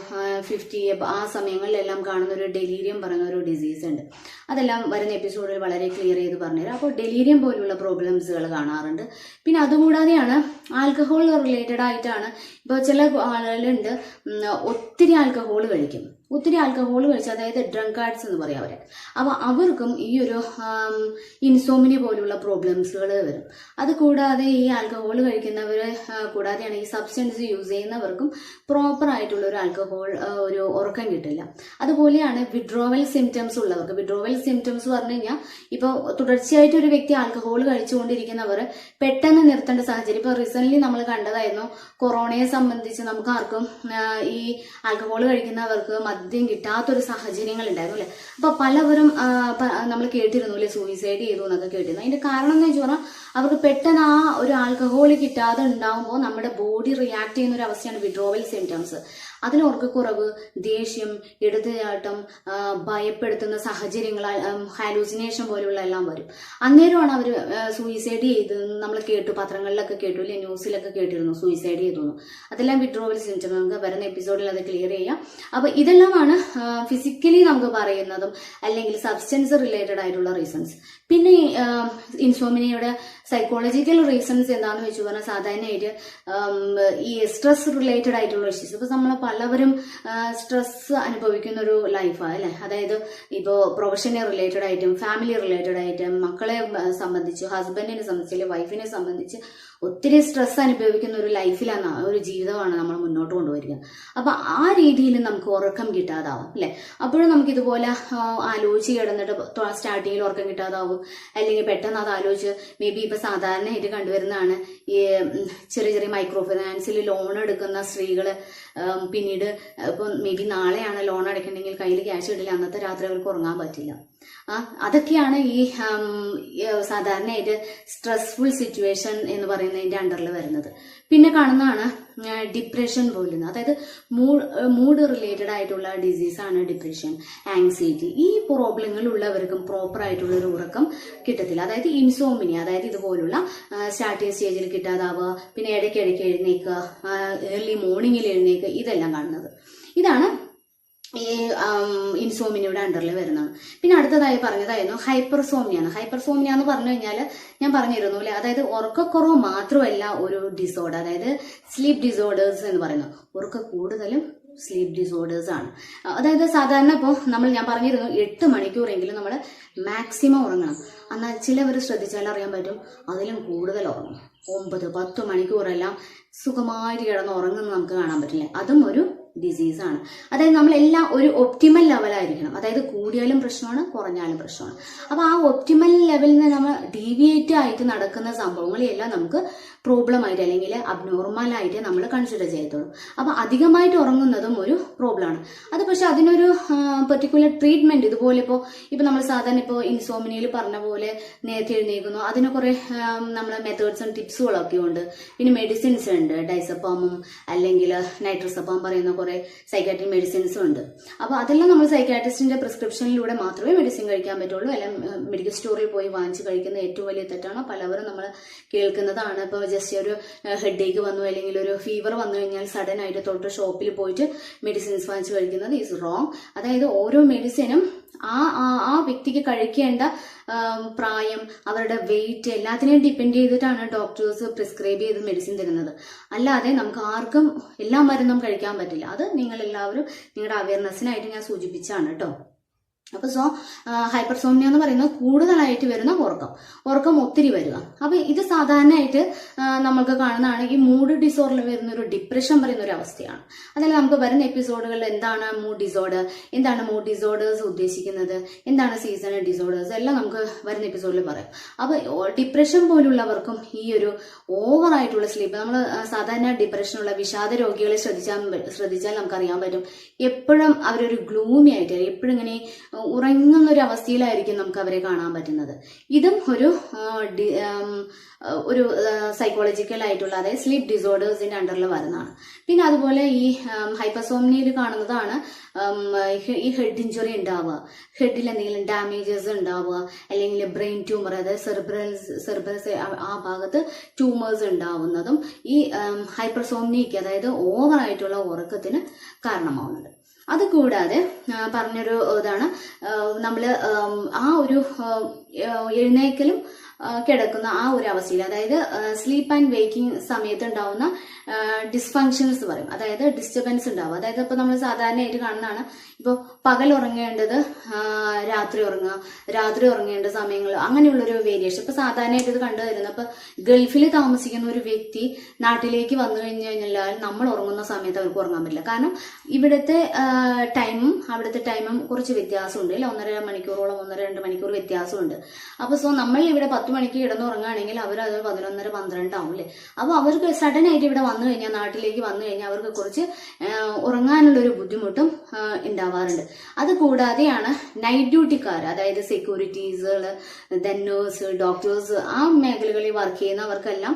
ഫിഫ്റ്റി ആ സമയങ്ങളിലെല്ലാം കാണുന്ന ഒരു ഡെലീരിയം പറയുന്ന ഒരു ഡിസീസ് ഉണ്ട്. അതെല്ലാം വരുന്ന എപ്പിസോഡിൽ വളരെ ക്ലിയർ ചെയ്ത് പറഞ്ഞുതരാം. അപ്പോൾ ഡെലീരിയം പോലുള്ള പ്രോബ്ലംസുകൾ കാണാറുണ്ട്. പിന്നെ അതുകൂടാതെയാണ് ആൽക്കഹോൾ റിലേറ്റഡ് ആയിട്ടാണ് ഇപ്പോൾ ചില ആളുകളുണ്ട് ഒത്തിരി ആൽക്കഹോൾ കഴിക്കും. ഒത്തിരി ആൽക്കഹോൾ കഴിച്ച് അതായത് ഡ്രങ്കാർഡ്സ് എന്ന് പറയാം അവരെ. അപ്പോൾ അവർക്കും ഈ ഒരു ഇൻസോമിനി പോലുള്ള പ്രോബ്ലംസുകൾ വരും. അത് കൂടാതെ ഈ ആൽക്കഹോൾ കഴിക്കുന്നവർ കൂടാതെയാണ് ഈ സബ്സ്റ്റൻസ് യൂസ് ചെയ്യുന്നവർക്കും പ്രോപ്പർ ആയിട്ടുള്ള ഒരു ആൽക്കഹോൾ ഒരു ഉറക്കം കിട്ടില്ല. അതുപോലെയാണ് വിഡ്രോവൽ സിംറ്റംസ് ഉള്ളവർക്ക്. വിഡ്രോവൽ സിംറ്റംസ് പറഞ്ഞു കഴിഞ്ഞാൽ ഇപ്പോൾ തുടർച്ചയായിട്ട് ഒരു വ്യക്തി ആൽക്കഹോൾ കഴിച്ചുകൊണ്ടിരിക്കുന്നവർ പെട്ടെന്ന് നിർത്തേണ്ട സാഹചര്യം. ഇപ്പോൾ റീസെന്റ് നമ്മൾ കണ്ടതായിരുന്നു കൊറോണയെ സംബന്ധിച്ച് നമുക്ക് ആർക്കും ഈ ആൽക്കഹോൾ കഴിക്കുന്നവർക്ക് മദ്യം കിട്ടാത്തൊരു സാഹചര്യങ്ങൾ ഉണ്ടായിരുന്നു അല്ലെ? അപ്പൊ പലവരും നമ്മൾ കേട്ടിരുന്നു അല്ലെ? സൂയിസൈഡ് ചെയ്തു എന്നൊക്കെ കേട്ടിരുന്നു. അതിന്റെ കാരണം എന്ന് വെച്ച് പറഞ്ഞാൽ അവർക്ക് പെട്ടെന്ന് ആ ഒരു ആൽക്കഹോൾ കിട്ടാതെ ഉണ്ടാകുമ്പോൾ നമ്മുടെ ബോഡി റിയാക്ട് ചെയ്യുന്ന ഒരു അവസ്ഥയാണ് വിഡ്രോവൽ സിംറ്റംസ് അതിന് ഉറക്കക്കുറവ് ദേഷ്യം ഇടതുചാട്ടം ഭയപ്പെടുത്തുന്ന സാഹചര്യങ്ങൾ ഹാലൂസിനേഷൻ പോലുള്ള എല്ലാം വരും. അന്നേരമാണ് അവർ സൂയിസൈഡ് ചെയ്ത് നമ്മൾ കേട്ടു പത്രങ്ങളിലൊക്കെ കേട്ടു അല്ലെങ്കിൽ ന്യൂസിലൊക്കെ കേട്ടിരുന്നു സൂയിസൈഡ് ചെയ്തു. അതെല്ലാം വിഡ്രോവൽ സിംറ്റം നമുക്ക് വരുന്ന എപ്പിസോഡിൽ അത് ക്ലിയർ ചെയ്യാം. അപ്പൊ ഇതെല്ലാമാണ് ഫിസിക്കലി നമുക്ക് പറയുന്നതും അല്ലെങ്കിൽ സബ്സ്റ്റൻസ് റിലേറ്റഡ് ആയിട്ടുള്ള റീസൺസ് പിന്നെ ഇൻസോമിനിയുടെ സൈക്കോളജിക്കൽ റീസൺസ് എന്താണെന്ന് വെച്ച് പറഞ്ഞാൽ സാധാരണയായിട്ട് ഈ സ്ട്രെസ് റിലേറ്റഡ് ആയിട്ടുള്ള ഇഷ്യൂസ് ഇപ്പൊ നമ്മൾ പലവരും സ്ട്രെസ് അനുഭവിക്കുന്ന ഒരു ലൈഫാണ് അല്ലെ? അതായത് ഇപ്പോൾ പ്രൊഫഷനെ റിലേറ്റഡ് ആയിട്ടും ഫാമിലി റിലേറ്റഡ് ആയിട്ടും മക്കളെ സംബന്ധിച്ച് ഹസ്ബൻഡിനെ സംബന്ധിച്ച് അല്ലെങ്കിൽ വൈഫിനെ സംബന്ധിച്ച് ഒത്തിരി സ്ട്രെസ് അനുഭവിക്കുന്ന ഒരു ലൈഫിലാണ് ഒരു ജീവിതമാണ് നമ്മൾ മുന്നോട്ട് കൊണ്ടുപോയിരിക്കുന്നത്. അപ്പൊ ആ രീതിയിൽ നമുക്ക് ഉറക്കം കിട്ടാതാവും അല്ലെ? അപ്പോഴും നമുക്ക് ഇതുപോലെ ആലോചിച്ച് കിടന്നിട്ട് സ്റ്റാർട്ടിങ്ങിൽ ഉറക്കം കിട്ടാതാവും. അല്ലെങ്കിൽ പെട്ടെന്ന് അത് ആലോചിച്ച് മേ ബി ഇപ്പൊ സാധാരണയായിട്ട് കണ്ടുവരുന്നതാണ് ഈ ചെറിയ ചെറിയ മൈക്രോ ഫിനാൻസിൽ ലോൺ എടുക്കുന്ന സ്ത്രീകൾ പിന്നീട് ഇപ്പം മേ ബി നാളെയാണ് ലോൺ അടയ്ക്കണമെങ്കിൽ കയ്യിൽ ക്യാഷ് ഇടില്ല അന്നത്തെ രാത്രി അവർക്ക് ഉറങ്ങാൻ പറ്റില്ല. അതൊക്കെയാണ് ഈ സാധാരണയായിട്ട് സ്ട്രെസ്ഫുൾ സിറ്റുവേഷൻ എന്ന് പറയുന്നതിന്റെ അണ്ടറിൽ വരുന്നത്. പിന്നെ കാണുന്നതാണ് ഡിപ്രഷൻ പോലുന്നത് അതായത് മൂഡ് മൂഡ് റിലേറ്റഡ് ആയിട്ടുള്ള ഡിസീസാണ് ഡിപ്രഷൻ ആങ്സൈറ്റി ഈ പ്രോബ്ലങ്ങൾ ഉള്ളവർക്കും പ്രോപ്പർ ആയിട്ടുള്ള ഒരു ഉറക്കം കിട്ടത്തില്ല. അതായത് ഇൻസോമിനി അതായത് ഇതുപോലുള്ള സ്റ്റാർട്ടിങ് സ്റ്റേജിൽ കിട്ടാതാവുക പിന്നെ ഇടയ്ക്ക് ഇടയ്ക്ക് എഴുന്നേക്കുക ഏർലി മോർണിംഗിൽ എഴുന്നേക്കുക ഇതെല്ലാം കാണുന്നത്. ഇതാണ് ഈ ഇൻസോമിനിയുടെ അണ്ടറിൽ വരുന്നതാണ് പിന്നെ അടുത്തതായി പറഞ്ഞതായിരുന്നു ഹൈപ്പർസോമിയ എന്ന്. ഹൈപ്പർസോമിയ എന്ന് പറഞ്ഞു കഴിഞ്ഞാൽ ഞാൻ പറഞ്ഞിരുന്നു അല്ലെ? അതായത് ഉറക്കക്കുറവ് മാത്രമല്ല ഒരു ഡിസോർഡർ അതായത് സ്ലീപ്പ് ഡിസോർഡേഴ്സ് എന്ന് പറയുന്നത്. ഉറക്ക കൂടുതലും സ്ലീപ്പ് ഡിസോർഡേഴ്സ് ആണ്. അതായത് സാധാരണ ഇപ്പോൾ നമ്മൾ ഞാൻ പറഞ്ഞിരുന്നു എട്ട് മണിക്കൂറെങ്കിലും നമ്മൾ മാക്സിമം ഉറങ്ങണം. എന്നാൽ ചിലവർ ശ്രദ്ധിച്ചാൽ അറിയാൻ പറ്റും അതിലും കൂടുതൽ ഉറങ്ങും. ഒമ്പത് പത്ത് മണിക്കൂറെല്ലാം സുഖമായിട്ട് കിടന്ന് ഉറങ്ങുന്നത് നമുക്ക് കാണാൻ പറ്റില്ല. അതും ഒരു ഡിസീസാണ് അതായത് നമ്മളെല്ലാം ഒരു ഒപ്റ്റിമൽ ലെവലായിരിക്കണം അതായത് കൂടിയാലും പ്രശ്നമാണ് കുറഞ്ഞാലും പ്രശ്നമാണ്. അപ്പോൾ ആ ഒപ്റ്റിമൽ ലെവലിൽ നിന്ന് നമ്മൾ ഡീവിയേറ്റ് ആയിട്ട് നടക്കുന്ന സംഭവങ്ങളെല്ലാം നമുക്ക് പ്രോബ്ലം ആയിട്ട് അല്ലെങ്കിൽ അബ്നോർമൽ ആയിട്ട് നമ്മൾ കൺസിഡർ ചെയ്യത്തുള്ളൂ. അപ്പോൾ അധികമായിട്ട് ഉറങ്ങുന്നതും ഒരു പ്രോബ്ലമാണ് അത് പക്ഷെ അതിനൊരു പെർട്ടിക്കുലർ ട്രീറ്റ്മെന്റ് ഇതുപോലെ ഇപ്പോൾ ഇപ്പോൾ നമ്മൾ സാധാരണ ഇപ്പോൾ ഇൻസോമിനിയിൽ പറഞ്ഞ പോലെ നേരത്തെ എഴുന്നേക്കുന്നു അതിന് കുറേ നമ്മളെ മെത്തേഡ്സും ടിപ്സുകളൊക്കെ ഉണ്ട്. പിന്നെ മെഡിസിൻസ് ഉണ്ട്. ഡൈസപ്പാമും അല്ലെങ്കിൽ നൈട്രസപ്പാം പറയുന്ന കുറേ സൈക്കാട്രിക് മെഡിസിൻസും ഉണ്ട്. അപ്പോൾ അതെല്ലാം നമ്മൾ സൈക്കാട്രിസ്റ്റിന്റെ പ്രിസ്ക്രിപ്ഷനിലൂടെ മാത്രമേ മെഡിസിൻ കഴിക്കാൻ പറ്റുള്ളൂ. അല്ലെങ്കിൽ മെഡിക്കൽ സ്റ്റോറിൽ പോയി വാങ്ങിച്ച് കഴിക്കുന്ന ഏറ്റവും വലിയ തെറ്റാണ്? പലവരും നമ്മൾ കേൾക്കുന്നതാണ്. ഇപ്പോൾ ജസ്റ്റ് ഒരു ഹെഡേക്ക് വന്നു അല്ലെങ്കിൽ ഒരു ഫീവർ വന്നു കഴിഞ്ഞാൽ സഡൻ ആയിട്ട് തൊട്ട് ഷോപ്പിൽ പോയിട്ട് മെഡിസിൻസ് വാങ്ങിച്ച് കഴിക്കുന്നത് ഈസ് റോങ് അതായത് ഓരോ മെഡിസിനും ആ ആ- വ്യക്തിക്ക് കഴിക്കേണ്ട പ്രായം അവരുടെ വെയിറ്റ് എല്ലാത്തിനെയും ഡിപ്പെൻഡ് ചെയ്തിട്ടാണ് ഡോക്ടേഴ്സ് പ്രിസ്ക്രൈബ് ചെയ്ത് മെഡിസിൻ തരുന്നത്. അല്ലാതെ നമുക്ക് ആർക്കും എല്ലാ മരുന്നും കഴിക്കാൻ പറ്റില്ല. അത് നിങ്ങൾ എല്ലാവരും നിങ്ങളുടെ അവയർനെസ്സിനായിട്ട് ഞാൻ സൂചിപ്പിച്ചാണ് കേട്ടോ. അപ്പോൾ സോ ഹൈപ്പർസോമിയ എന്ന് പറയുന്നത് കൂടുതലായിട്ട് വരുന്ന ഉറക്കം. ഉറക്കം ഒത്തിരി വരിക. അപ്പോൾ ഇത് സാധാരണയായിട്ട് നമ്മൾക്ക് കാണുന്നതാണ് ഈ മൂഡ് ഡിസോർഡർ വരുന്ന ഒരു ഡിപ്രഷൻ പറയുന്ന ഒരു അവസ്ഥയാണ്. അതായത് നമുക്ക് വരുന്ന എപ്പിസോഡുകളിൽ എന്താണ് മൂഡ് ഡിസോർഡർ എന്താണ് മൂഡ് ഡിസോർഡേഴ്സ് ഉദ്ദേശിക്കുന്നത് എന്താണ് സീസണൽ ഡിസോർഡേഴ്സ് എല്ലാം നമുക്ക് വരുന്ന എപ്പിസോഡിൽ പറയാം. അപ്പോൾ ഡിപ്രഷൻ പോലുള്ളവർക്കും ഈ ഒരു ഓവർ ആയിട്ടുള്ള സ്ലീപ്പ് നമ്മൾ സാധാരണ ഡിപ്രഷനുള്ള വിഷാദ രോഗികളെ ശ്രദ്ധിച്ചാൽ ശ്രദ്ധിച്ചാൽ നമുക്കറിയാൻ പറ്റും. എപ്പോഴും അവരൊരു ഗ്ലൂമി ആയിട്ട് എപ്പോഴും ഇങ്ങനെ ഉറങ്ങുന്ന ഒരു അവസ്ഥയിലായിരിക്കും നമുക്ക് അവരെ കാണാൻ പറ്റുന്നത്. ഇതും ഒരു ഒരു സൈക്കോളജിക്കൽ ആയിട്ടുള്ള അതായത് സ്ലീപ്പ് ഡിസോർഡേഴ്സിന്റെ അണ്ടറിൽ വരുന്നതാണ്. പിന്നെ അതുപോലെ ഈ ഹൈപ്പസോമിനിയിൽ കാണുന്നതാണ് ഈ ഹെഡ് ഇഞ്ചുറി ഉണ്ടാവുക. ഹെഡിൽ എന്തെങ്കിലും ഡാമേജസ് ഉണ്ടാവുക. അല്ലെങ്കിൽ ബ്രെയിൻ ട്യൂമർ അതായത് സെർബ്രൽസ് സെർബ്രസ് ആ ഭാഗത്ത് ട്യൂമേഴ്സ് ഉണ്ടാവുന്നതും ഈ ഹൈപ്പർസോമിനിക്ക് അതായത് ഓവറായിട്ടുള്ള ഉറക്കത്തിന് കാരണമാവുന്നുണ്ട്. അതുകൂടാതെ പറഞ്ഞൊരു ഇതാണ് നമ്മൾ ആ ഒരു എഴുന്നേക്കലും കിടക്കുന്ന ആ ഒരു അവസ്ഥയിൽ അതായത് സ്ലീപ്പ് ആൻഡ് വേക്കിംഗ് സമയത്ത് ഉണ്ടാവുന്ന ഡിസ്ഫങ്ഷൻസ് പറയും. അതായത് ഡിസ്റ്റർബൻസ് ഉണ്ടാവും അതായത് ഇപ്പോൾ നമ്മൾ സാധാരണയായിട്ട് കാണുന്നതാണ്. ഇപ്പോൾ പകൽ ഉറങ്ങേണ്ടത് രാത്രി ഉറങ്ങുക രാത്രി ഉറങ്ങേണ്ട സമയങ്ങൾ അങ്ങനെയുള്ളൊരു വേരിയേഷൻ ഇപ്പോൾ സാധാരണയായിട്ട് ഇത് കണ്ടുവരുന്നത് ഇപ്പോൾ ഗൾഫിൽ താമസിക്കുന്ന ഒരു വ്യക്തി നാട്ടിലേക്ക് വന്നു കഴിഞ്ഞു കഴിഞ്ഞാൽ നമ്മൾ ഉറങ്ങുന്ന സമയത്ത് അവർക്ക് ഉറങ്ങാൻ പറ്റില്ല. കാരണം ഇവിടുത്തെ ടൈമും അവിടുത്തെ ടൈമും കുറച്ച് വ്യത്യാസമുണ്ട്. അല്ലെ? ഒന്നര മണിക്കൂറോളം ഒന്നര രണ്ട് മണിക്കൂർ വ്യത്യാസമുണ്ട്. അപ്പോൾ സോ നമ്മൾ ഇവിടെ പത്ത് മണിക്ക് കിടന്നുറങ്ങുകയാണെങ്കിൽ അവർ അത് പതിനൊന്നര പന്ത്രണ്ട് ആവും അല്ലേ? അപ്പോൾ അവർക്ക് സഡൻ ആയിട്ട് ഇവിടെ വന്നു കഴിഞ്ഞാൽ നാട്ടിലേക്ക് വന്നു കഴിഞ്ഞാൽ അവർക്ക് കുറച്ച് ഉറങ്ങാനുള്ളൊരു ബുദ്ധിമുട്ടും ഉണ്ടാവാറുണ്ട് അത് കൂടാതെയാണ് നൈറ്റ് ഡ്യൂട്ടിക്കാർ അതായത് സെക്യൂരിറ്റീസുകൾ ദെൻ നേഴ്സ് ഡോക്ടേഴ്സ് ആ മേഖലകളിൽ വർക്ക് ചെയ്യുന്നവർക്കെല്ലാം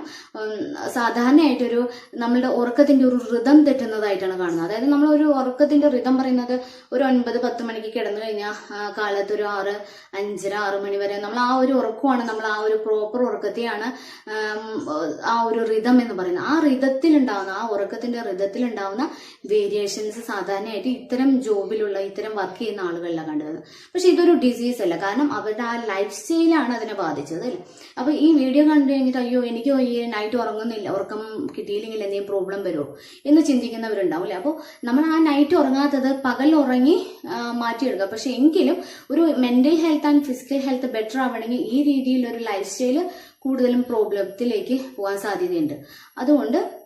സാധാരണയായിട്ടൊരു നമ്മളുടെ ഉറക്കത്തിന്റെ ഒരു ഋതം തെറ്റുന്നതായിട്ടാണ് കാണുന്നത്. അതായത് നമ്മൾ ഒരു ഉറക്കത്തിന്റെ ഋതം പറയുന്നത് ഒരു ഒൻപത് പത്ത് മണിക്ക് കിടന്നു കഴിഞ്ഞാൽ കാലത്ത് ഒരു ആറ് അഞ്ചര ആറ് മണി വരെ നമ്മൾ ആ ഒരു ഉറക്കമാണ് നമ്മൾ ആ ഒരു പ്രോപ്പർ ഉറക്കത്തെയാണ് ആ ഒരു ഋതം എന്ന് പറയുന്നത്. ആ ഋതത്തിൽ ഉണ്ടാവുന്ന ആ ഉറക്കത്തിന്റെ ഋതത്തിൽ ഉണ്ടാവുന്ന വേരിയേഷൻസ് സാധാരണയായിട്ട് ഇത്തരം ജോബിലുള്ള ഇത്തരം വർക്ക് ചെയ്യുന്ന ആളുകളിലാണ് കണ്ടുവരുന്നത് പക്ഷെ ഇതൊരു ഡിസീസ് അല്ല. കാരണം അവരുടെ ആ ലൈഫ് സ്റ്റൈലാണ് അതിനെ ബാധിച്ചത് അല്ലേ? അപ്പൊ ഈ വീഡിയോ കണ്ടു കഴിഞ്ഞിട്ട് അയ്യോ എനിക്ക് ഈ നൈറ്റ് ഉറങ്ങുന്നില്ല ഉറക്കം കിട്ടിയില്ലെങ്കിൽ എന്തെങ്കിലും പ്രോബ്ലം വരുമോ? എന്ന് ചിന്തിക്കുന്നവരുണ്ടാവും അല്ലേ? അപ്പോൾ നമ്മൾ ആ നൈറ്റ് ഉറങ്ങാത്തത് പകൽ ഉറങ്ങി മാറ്റിയെടുക്കുക. പക്ഷെ എങ്കിലും ഒരു mental health and physical health better ആവണമെങ്കിൽ ഈ രീതിയിലൊരു ലൈഫ് സ്റ്റൈൽ കൂടുതലും പ്രോബ്ലത്തിലേക്ക് പോകാൻ സാധ്യതയുണ്ട്. അതുകൊണ്ട്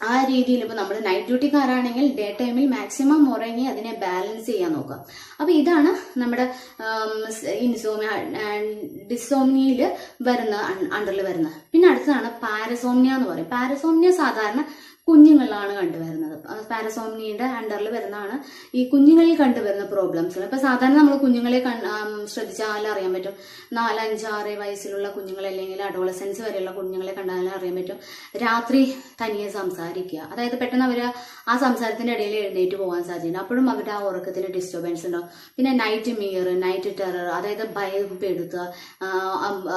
ആ രീതിയിൽ ഇപ്പോൾ നമ്മൾ നൈറ്റ് ഡ്യൂട്ടിക്കാരാണെങ്കിൽ ഡേ ടൈമിൽ മാക്സിമം ഉറങ്ങി അതിനെ ബാലൻസ് ചെയ്യാൻ നോക്കുക അപ്പോൾ ഇതാണ് നമ്മുടെ ഇൻസോമിയ ഡിസോമിനിയിൽ വരുന്ന അണ്ടറിൽ വരുന്നത്. പിന്നെ അടുത്തതാണ് പാരസോമിയ എന്ന് പറയും. പാരസോമിയ സാധാരണ കുഞ്ഞുങ്ങളിലാണ് കണ്ടുവരുന്നത്. പാരസോമിനിയുടെ അണ്ടറിൽ വരുന്നതാണ്. ഈ കുഞ്ഞുങ്ങളിൽ കണ്ടുവരുന്ന പ്രോബ്ലംസ് ഇപ്പൊ സാധാരണ നമ്മൾ കുഞ്ഞുങ്ങളെ ശ്രദ്ധിച്ചാൽ അറിയാൻ പറ്റും. നാല് അഞ്ച് ആറ് വയസ്സിലുള്ള കുഞ്ഞുങ്ങൾ അല്ലെങ്കിൽ അഡോളസൻസ് വരെയുള്ള കുഞ്ഞുങ്ങളെ കണ്ടാലും അറിയാൻ പറ്റും. രാത്രി തനിയെ സംസാരിക്കുക. അതായത് പെട്ടെന്ന് അവർ ആ സംസാരത്തിന്റെ ഇടയിൽ എഴുന്നേറ്റ് പോകാൻ സാധ്യതയുണ്ട്. അപ്പോഴും അവരുടെ ആ ഉറക്കത്തിന് ഡിസ്റ്റർബൻസ് ഉണ്ടാവും. പിന്നെ നൈറ്റ് മിയർ നൈറ്റ് ടെറർ അതായത് ഭയപ്പെടുത്തുക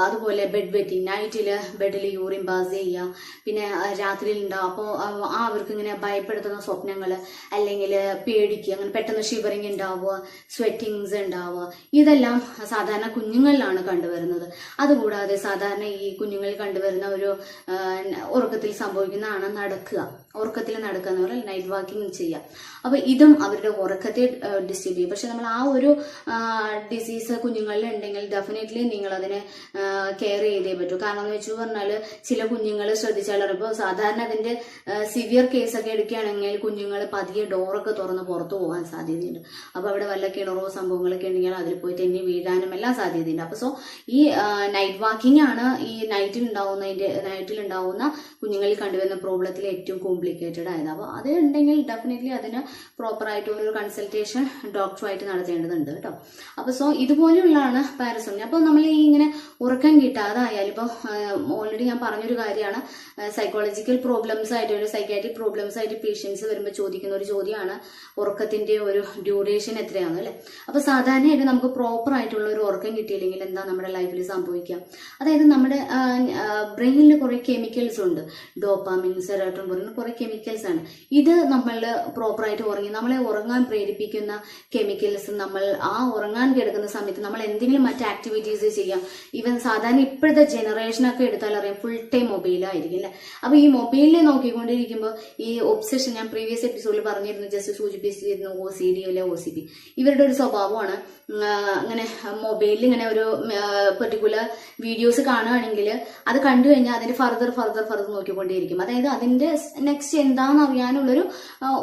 അതുപോലെ ബെഡ് വെറ്റിംഗ് നൈറ്റിൽ ബെഡിൽ യൂറിൻ പാസ് ചെയ്യുക. പിന്നെ രാത്രിയിൽ ഉണ്ടാവും. അപ്പോൾ ആ അവർക്ക് ഇങ്ങനെ ഭയപ്പെടുത്തുന്ന സ്വപ്നങ്ങൾ അല്ലെങ്കിൽ പേടിക്കുക അങ്ങനെ പെട്ടെന്ന് ഷിവറിങ് ഉണ്ടാവുക സ്വെറ്റിങ്സ് ഉണ്ടാവുക ഇതെല്ലാം സാധാരണ കുഞ്ഞുങ്ങളിലാണ് കണ്ടുവരുന്നത്. അതുകൂടാതെ സാധാരണ ഈ കുഞ്ഞുങ്ങളിൽ കണ്ടുവരുന്ന ഒരു ഉറക്കത്തിൽ സംഭവിക്കുന്നതാണ് നടക്കുക. ഉറക്കത്തിൽ നടക്കുക എന്ന് പറഞ്ഞാൽ നൈറ്റ് വാക്കിംഗ് ചെയ്യുക. അപ്പോൾ ഇതും അവരുടെ ഉറക്കത്തെ ഡിസ്റ്റർബ് ചെയ്യും. പക്ഷെ നമ്മൾ ആ ഒരു ഡിസീസ് കുഞ്ഞുങ്ങളിൽ ഉണ്ടെങ്കിൽ ഡെഫിനറ്റ്ലി നിങ്ങൾ അതിനെ കെയർ ചെയ്തേ പറ്റൂ. കാരണം എന്ന് വെച്ചു പറഞ്ഞാൽ ചില കുഞ്ഞുങ്ങൾ ശ്രദ്ധിച്ചാൽ ഇപ്പോൾ സാധാരണ അതിന്റെ സിവിയർ കേസൊക്കെ എടുക്കുകയാണെങ്കിൽ കുഞ്ഞുങ്ങൾ പതിയെ ഡോറൊക്കെ തുറന്ന് പുറത്തു പോകാൻ സാധ്യതയുണ്ട്. അപ്പോൾ അവിടെ വല്ല കിണറോ സംഭവങ്ങളൊക്കെ ഉണ്ടെങ്കിൽ അതിൽ പോയി തെന്നി വീഴാനും എല്ലാം സാധ്യതയുണ്ട്. അപ്പോൾ സോ ഈ നൈറ്റ് വാക്കിംഗ് ആണ് ഈ നൈറ്റിൽ ഉണ്ടാവുന്നതിന്റെ നൈറ്റിൽ ഉണ്ടാവുന്ന കുഞ്ഞുങ്ങളിൽ കണ്ടുവരുന്ന പ്രോബ്ലത്തിൽ ഏറ്റവും കോംപ്ലിക്കേറ്റഡ് ആയത്. അപ്പോൾ അത് ഉണ്ടെങ്കിൽ ഡെഫിനറ്റ്ലി അതിന് ഒരു കൺസൾട്ടേഷൻ ഡോക്ടറുമായിട്ട് നടത്തേണ്ടതുണ്ട് കേട്ടോ. അപ്പോൾ സോ ഇതുപോലെയുള്ളതാണ് പാരസോണി അപ്പോൾ നമ്മൾ ഈ ഇങ്ങനെ ഉറക്കം കിട്ടാതായാലും ഇപ്പോൾ ഓൾറെഡി ഞാൻ പറഞ്ഞൊരു കാര്യമാണ് സൈക്കോളജിക്കൽ പ്രോബ്ലംസ് ആയിട്ട് ഒരു സൈക്കാട്രിക് പ്രോബ്ലംസ് ആയിട്ട് പേഷ്യൻസ് വരുമ്പോൾ ചോദിക്കുന്ന ഒരു ചോദ്യമാണ്. ഉറക്കത്തിന്റെ ഒരു ഡ്യൂറേഷൻ എത്രയാണ് അല്ലേ? അപ്പോൾ സാധാരണയായിട്ട് നമുക്ക് പ്രോപ്പർ ആയിട്ടുള്ള ഒരു ഉറക്കം കിട്ടിയില്ലെങ്കിൽ എന്താ നമ്മുടെ ലൈഫിൽ സംഭവിക്കുക? അതായത് നമ്മുടെ ബ്രെയിനിൽ കുറേ കെമിക്കൽസ് ഉണ്ട്. ഡോപ്പാമിൻ സെറോട്ടോൺ പറയുന്ന കുറേ കെമിക്കൽസ് ആണ്. ഇത് നമ്മൾ പ്രോപ്പർ ആയിട്ട് ഉറങ്ങി നമ്മളെ ഉറങ്ങാൻ പ്രേരിപ്പിക്കുന്ന കെമിക്കൽസ് നമ്മൾ ആ ഉറങ്ങാൻ കിടക്കുന്ന സമയത്ത് നമ്മൾ എന്തെങ്കിലും മറ്റ് ആക്ടിവിറ്റീസ് ചെയ്യാം. ഈവൻ സാധാരണ ഇപ്പോഴത്തെ ജനറേഷനൊക്കെ എടുത്താൽ അറിയാം ഫുൾ ടൈം മൊബൈലായിരിക്കും അല്ലേ? അപ്പൊ ഈ മൊബൈലിൽ നോക്കിക്കൊണ്ടിരിക്കുമ്പോൾ ഈ ഒബ്സെഷൻ ഞാൻ പ്രീവിയസ് എപ്പിസോഡിൽ പറഞ്ഞിരുന്നു ജസ്റ്റ് സൂചിപ്പിച്ചിരുന്നു ഒ സി ഡി അല്ലെ ഒ സി പി ഇവരുടെ ഒരു സ്വഭാവമാണ് അങ്ങനെ മൊബൈലിൽ ഇങ്ങനെ ഒരു പെർട്ടിക്കുലർ വീഡിയോസ് കാണുകയാണെങ്കിൽ അത് കണ്ടു കഴിഞ്ഞാൽ അതിന്റെ ഫർദർ ഫർദർ ഫർദർ നോക്കിക്കൊണ്ടേയിരിക്കും. അതായത് അതിന്റെ നെക്സ്റ്റ് എന്താണെന്ന് അറിയാനുള്ളൊരു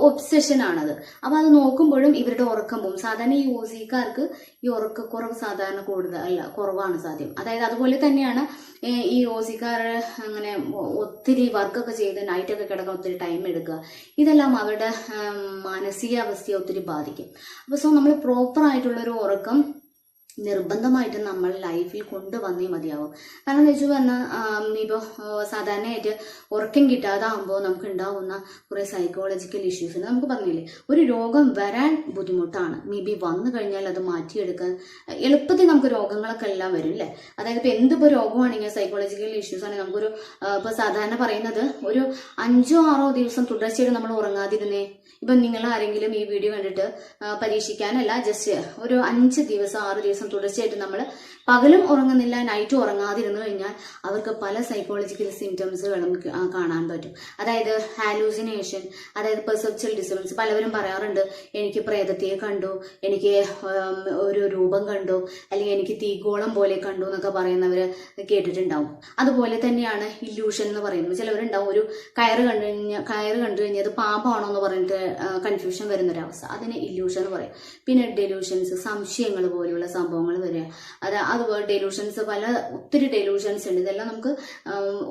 ഒബ്സെഷൻ ആണത്. അപ്പൊ അത് നോക്കുമ്പോഴും ഇവരുടെ ഉറക്കം പോകും സാധാരണ ഈ ഓസിക്കാർക്ക് ഈ ഉറക്കക്കുറവ് സാധാരണ കൂടുതൽ അല്ല കുറവാണ് സാധ്യം. അതായത് അതുപോലെ തന്നെയാണ് ഈ ഓസിക്കാർ അങ്ങനെ ഒത്തിരി വർക്കൊക്കെ ചെയ്ത് നൈറ്റൊക്കെ കിടക്കാൻ ഒത്തിരി ടൈം എടുക്കുക. ഇതെല്ലാം അവരുടെ മാനസികാവസ്ഥയെ ഒത്തിരി ബാധിക്കും. അപ്പോൾ സോ നമ്മൾ പ്രോപ്പറായിട്ടുള്ളൊരു ഉറക്കം നിർബന്ധമായിട്ട് നമ്മൾ ലൈഫിൽ കൊണ്ടുവന്നേ മതിയാവും. കാരണം എന്ന് വെച്ചു പറഞ്ഞാൽ ഇപ്പോൾ സാധാരണയായിട്ട് ഉറക്കം കിട്ടാതാകുമ്പോൾ നമുക്ക് ഉണ്ടാവുന്ന കുറേ സൈക്കോളജിക്കൽ ഇഷ്യൂസ് നമുക്ക് പറഞ്ഞില്ലേ? ഒരു രോഗം വരാൻ ബുദ്ധിമുട്ടാണ്. മേ ബി വന്നു കഴിഞ്ഞാൽ അത് മാറ്റിയെടുക്കാൻ എളുപ്പത്തിൽ നമുക്ക് രോഗങ്ങളൊക്കെ എല്ലാം വരും അല്ലേ അതായത് ഇപ്പോൾ എന്തിപ്പോൾ രോഗമാണെങ്കിൽ സൈക്കോളജിക്കൽ ഇഷ്യൂസ് ആണെങ്കിൽ നമുക്കൊരു ഇപ്പോൾ സാധാരണ പറയുന്നത് ഒരു അഞ്ചോ ആറോ ദിവസം തുടർച്ചയായിട്ട് നമ്മൾ ഉറങ്ങാതിരുന്നേ. ഇപ്പം നിങ്ങൾ ആരെങ്കിലും ഈ വീഡിയോ കണ്ടിട്ട് പരീക്ഷിക്കാനല്ല ജസ്റ്റ് ഒരു അഞ്ച് ദിവസം ആറ് ദിവസം തുടർച്ചയായിട്ട് നമ്മൾ പകലും ഉറങ്ങുന്നില്ല നൈറ്റും ഉറങ്ങാതിരുന്നു കഴിഞ്ഞാൽ അവർക്ക് പല സൈക്കോളജിക്കൽ സിംറ്റംസുകളും കാണാൻ പറ്റും. അതായത് ഹാലൂസിനേഷൻ അതായത് പെർസെപ്ച്വൽ ഡിസ്റ്റർബൻസ് പലവരും പറയാറുണ്ട് എനിക്ക് പ്രേതത്തെ കണ്ടു എനിക്ക് ഒരു രൂപം കണ്ടു അല്ലെങ്കിൽ എനിക്ക് തീഗോളം പോലെ കണ്ടു എന്നൊക്കെ പറയുന്നവർ കേട്ടിട്ടുണ്ടാവും. അതുപോലെ തന്നെയാണ് ഇല്യൂഷൻ എന്ന് പറയുന്നത്. ചിലവരുണ്ടാവും ഒരു കയറ് കണ്ടു കഴിഞ്ഞാൽ കയറ് കണ്ടു കഴിഞ്ഞാൽ അത് പാപമാണോ എന്ന് പറഞ്ഞിട്ട് കൺഫ്യൂഷൻ വരുന്നൊരവസ്ഥ. അതിന് ഇല്യൂഷൻ എന്ന് പറയും. പിന്നെ ഡെലൂഷൻസ് സംശയങ്ങൾ പോലെയുള്ള സംഭവങ്ങൾ വരിക. അത് അതുപോലെ ഡെലൂഷൻസ് പല ഒത്തിരി ഡെലൂഷൻസ് ഉണ്ട്. ഇതെല്ലാം നമുക്ക്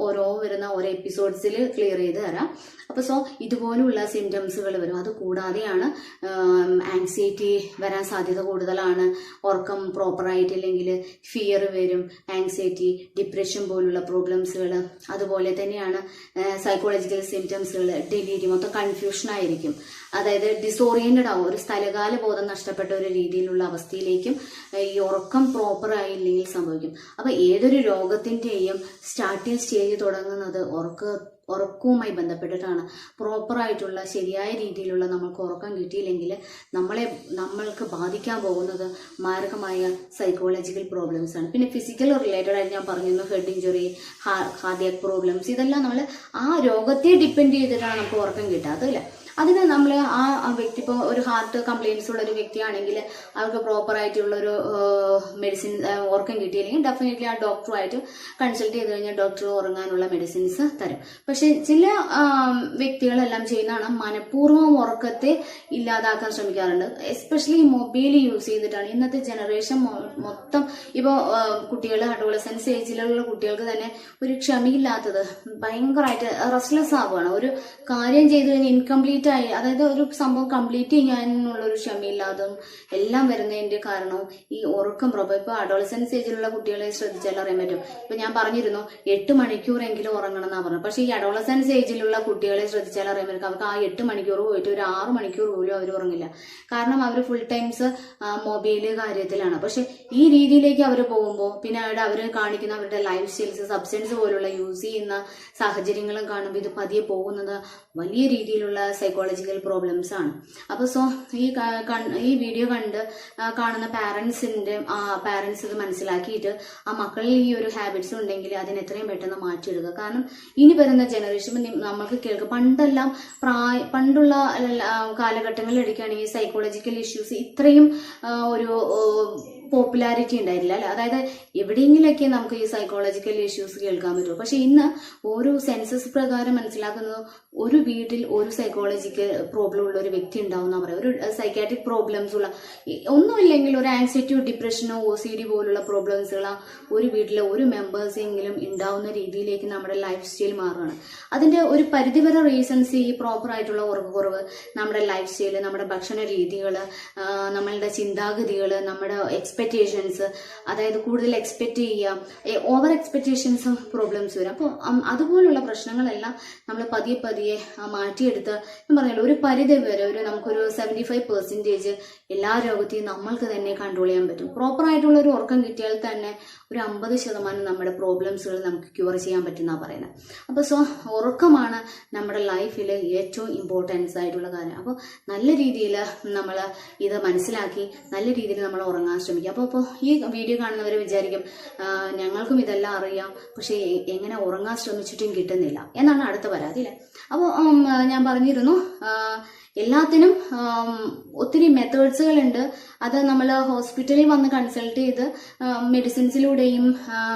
ഓരോ വരുന്ന ഓരോ എപ്പിസോഡ്സിൽ ക്ലിയർ ചെയ്ത് തരാം. അപ്പോൾ സോ ഇതുപോലുള്ള സിംറ്റംസുകൾ വരും. അത് കൂടാതെയാണ് ആങ്സൈറ്റി വരാൻ സാധ്യത കൂടുതലാണ്. ഉറക്കം പ്രോപ്പർ ആയിട്ടില്ലെങ്കിൽ ഫിയർ വരും. ആങ്സൈറ്റി ഡിപ്രഷൻ പോലുള്ള പ്രോബ്ലംസുകൾ അതുപോലെ തന്നെയാണ് സൈക്കോളജിക്കൽ സിംറ്റംസുകൾ ഡെലീരി മൊത്തം കൺഫ്യൂഷൻ ആയിരിക്കും. അതായത് ഡിസോറിയന്റഡ് ആവും. ഒരു സ്ഥലകാല ബോധം നഷ്ടപ്പെട്ട ഒരു രീതിയിലുള്ള അവസ്ഥയിലേക്കും ഈ ഉറക്കം പ്രോപ്പർ ആയില്ലെങ്കിൽ സംഭവിക്കും. അപ്പൊ ഏതൊരു രോഗത്തിന്റെയും സ്റ്റാർട്ടിങ് സ്റ്റേജ് തുടങ്ങുന്നത് ഉറക്ക ഉറക്കവുമായി ബന്ധപ്പെട്ടിട്ടാണ്. പ്രോപ്പർ ആയിട്ടുള്ള ശരിയായ രീതിയിലുള്ള നമ്മൾക്ക് ഉറക്കം കിട്ടിയില്ലെങ്കിൽ നമ്മളെ നമ്മൾക്ക് ബാധിക്കാൻ പോകുന്നത് മാരകമായ സൈക്കോളജിക്കൽ പ്രോബ്ലംസ് ആണ്. പിന്നെ ഫിസിക്കൽ റിലേറ്റഡ് ആയിട്ട് ഞാൻ പറഞ്ഞിരുന്നു ഹെഡ് ഇഞ്ചുറി ഹാർഡിയക് പ്രോബ്ലംസ് ഇതെല്ലാം നമ്മൾ ആ രോഗത്തെ ഡിപ്പെൻഡ് ചെയ്തിട്ടാണ് നമുക്ക് ഉറക്കം കിട്ടാത്തത് അതിന് നമ്മൾ ആ വ്യക്തി ഇപ്പോൾ ഒരു ഹാർട്ട് കംപ്ലയിൻസ് ഉള്ള ഒരു വ്യക്തിയാണെങ്കിൽ അവർക്ക് പ്രോപ്പർ ആയിട്ടുള്ള ഒരു മെഡിസിൻ ഉറക്കം കിട്ടിയില്ലെങ്കിൽ ഡെഫിനറ്റ്ലി ആ ഡോക്ടറുമായിട്ട് കൺസൾട്ട് ചെയ്ത് കഴിഞ്ഞാൽ ഡോക്ടർ ഉറങ്ങാനുള്ള മെഡിസിൻസ് തരും. പക്ഷെ ചില വ്യക്തികളെല്ലാം ചെയ്യുന്നതാണ് മനഃപൂർവം ഉറക്കത്തെ ഇല്ലാതാക്കാൻ ശ്രമിക്കാറുണ്ട്. എസ്പെഷ്യലി മൊബൈൽ യൂസ് ചെയ്തിട്ടാണ്. ഇന്നത്തെ ജനറേഷൻ മൊത്തം ഇപ്പോൾ കുട്ടികൾ അഡോളസൻസ് ഏജിലുള്ള കുട്ടികൾക്ക് തന്നെ ഒരു ക്ഷമയില്ലാത്തത് ഭയങ്കരമായിട്ട് റെസ്റ്റ്ലെസ് ആവുകയാണ്. ഒരു കാര്യം ചെയ്തു കഴിഞ്ഞാൽ ഇൻകംപ്ലീറ്റ് ആയി. അതായത് ഒരു സംഭവം കംപ്ലീറ്റ് ചെയ്യാനുള്ള ഒരു ക്ഷമയില്ലാതും എല്ലാം വരുന്നതിന്റെ കാരണം ഈ ഉറക്കം പ്രോപ്പർ ഇപ്പൊ അഡോളസൻസ് ഏജിലുള്ള കുട്ടികളെ ശ്രദ്ധിച്ചാൽ അറിയാൻ പറ്റും. ഇപ്പൊ ഞാൻ പറഞ്ഞിരുന്നു എട്ട് മണിക്കൂറെങ്കിലും ഉറങ്ങണം എന്നാ പറഞ്ഞത്. പക്ഷെ ഈ അഡോളസൻസ് ഏജിലുള്ള കുട്ടികളെ ശ്രദ്ധിച്ചാൽ അറിയാൻ പറ്റും. അവർക്ക് ആ എട്ട് മണിക്കൂർ പോയിട്ട് ഒരു ആറ് മണിക്കൂർ പോലും അവർ ഉറങ്ങില്ല. കാരണം അവർ ഫുൾ ടൈംസ് മൊബൈൽ കാര്യത്തിലാണ്. പക്ഷെ ഈ രീതിയിലേക്ക് അവർ പോകുമ്പോൾ പിന്നെ അവിടെ അവർ കാണിക്കുന്ന അവരുടെ ലൈഫ് സ്റ്റൈൽസ് സബ്സ്റ്റൻസ് പോലുള്ള യൂസ് ചെയ്യുന്ന സാഹചര്യങ്ങളും കാണുമ്പോൾ ഇത് പതിയെ പോകുന്നത് വലിയ രീതിയിലുള്ള സൈക്കോളജിക്കൽ പ്രോബ്ലംസ് ആണ്. അപ്പോൾ സോ ഈ ഈ വീഡിയോ കണ്ട് കാണുന്ന പാരൻസിന്റെ പാരൻസ് ഇത് മനസ്സിലാക്കിയിട്ട് ആ മക്കളിൽ ഈ ഒരു ഹാബിറ്റ്സ് ഉണ്ടെങ്കിൽ അതിന് എത്രയും പെട്ടെന്ന് മാറ്റിയെടുക്കുക. കാരണം ഇനി വരുന്ന ജനറേഷൻ നമ്മൾക്ക് കേൾക്കുക പണ്ടെല്ലാം പ്രായ പണ്ടുള്ള കാലഘട്ടങ്ങളിൽ എടുക്കുകയാണെങ്കിൽ സൈക്കോളജിക്കൽ ഇഷ്യൂസ് ഇത്രയും ഒരു പോപ്പുലാരിറ്റി ഉണ്ടായിട്ടില്ല. അല്ലെ അതായത് എവിടെയെങ്കിലൊക്കെ നമുക്ക് ഈ സൈക്കോളജിക്കൽ ഇഷ്യൂസ് കേൾക്കാൻ പറ്റുമോ പക്ഷെ ഇന്ന് ഓരോ സെൻസസ് പ്രകാരം മനസ്സിലാക്കുന്നത് ഒരു വീട്ടിൽ ഒരു സൈക്കോളജിക്കൽ പ്രോബ്ലം ഉള്ള ഒരു വ്യക്തി ഉണ്ടാവും എന്നാ പറയാം. ഒരു സൈക്കാട്രിക് പ്രോബ്ലംസ് ഉള്ള ഒന്നുമില്ലെങ്കിൽ ഒരു ആൻസൈറ്റിയോ ഡിപ്രഷനോ ഒ സി ഡി പോലുള്ള പ്രോബ്ലംസുകള ഒരു വീട്ടിലെ ഒരു മെമ്പേഴ്സെങ്കിലും ഉണ്ടാവുന്ന രീതിയിലേക്ക് നമ്മുടെ ലൈഫ് സ്റ്റൈൽ മാറുകയാണ്. അതിന്റെ ഒരു പരിധിവരെ റീസൺസ് ഈ പ്രോപ്പർ ആയിട്ടുള്ള ഉറക്കക്കുറവ് നമ്മുടെ ലൈഫ് സ്റ്റൈൽ നമ്മുടെ ഭക്ഷണ രീതികൾ നമ്മളുടെ ചിന്താഗതികൾ നമ്മുടെ എക്സ്പെക്റ്റേഷൻസ് അതായത് കൂടുതൽ എക്സ്പെക്ട് ചെയ്യുക ഓവർ എക്സ്പെക്റ്റേഷൻസും പ്രോബ്ലംസ് വരും. അപ്പോൾ അതുപോലുള്ള പ്രശ്നങ്ങളെല്ലാം നമ്മൾ പതിയെ പതിയെ മാറ്റിയെടുത്ത് ഞാൻ പറഞ്ഞല്ലോ ഒരു പരിധി വരെ ഒരു നമുക്കൊരു സെവന്റി ഫൈവ് പെർസെന്റേജ് എല്ലാ രോഗത്തെയും നമ്മൾക്ക് തന്നെ കൺട്രോൾ ചെയ്യാൻ പറ്റും. പ്രോപ്പർ ആയിട്ടുള്ള ഒരു ഉറക്കം കിട്ടിയാൽ തന്നെ ഒരു അമ്പത് ശതമാനം നമ്മുടെ പ്രോബ്ലംസുകൾ നമുക്ക് ക്യൂർ ചെയ്യാൻ പറ്റുന്ന പറയുന്നത് അപ്പോൾ സോ ഉറക്കമാണ് നമ്മുടെ ലൈഫിൽ ഏറ്റവും ഇമ്പോർട്ടൻസ് ആയിട്ടുള്ള കാര്യം. അപ്പോൾ നല്ല രീതിയിൽ നമ്മൾ ഇത് മനസ്സിലാക്കി നല്ല രീതിയിൽ നമ്മൾ ഉറങ്ങാൻ ശ്രമിക്കുക അപ്പോൾ അപ്പോൾ ഈ വീഡിയോ കാണുന്നവർ വിചാരിക്കും "ആ, ഞങ്ങൾക്കും ഇതെല്ലാം അറിയാം. പക്ഷേ എങ്ങനെ ഉറങ്ങാൻ ശ്രമിച്ചിട്ടും കിട്ടുന്നില്ല. എന്നാണ് അടുത്ത പരാതി അല്ലേ? അപ്പോൾ ഞാൻ പറഞ്ഞിരുന്നു എല്ലാത്തിനും ഒത്തിരി ഒത്തിരി മെത്തേഡ്സുകളുണ്ട് അത് നമ്മൾ ഹോസ്പിറ്റലിൽ വന്ന് കൺസൾട്ട് ചെയ്ത് മെഡിസിൻസിലൂടെയും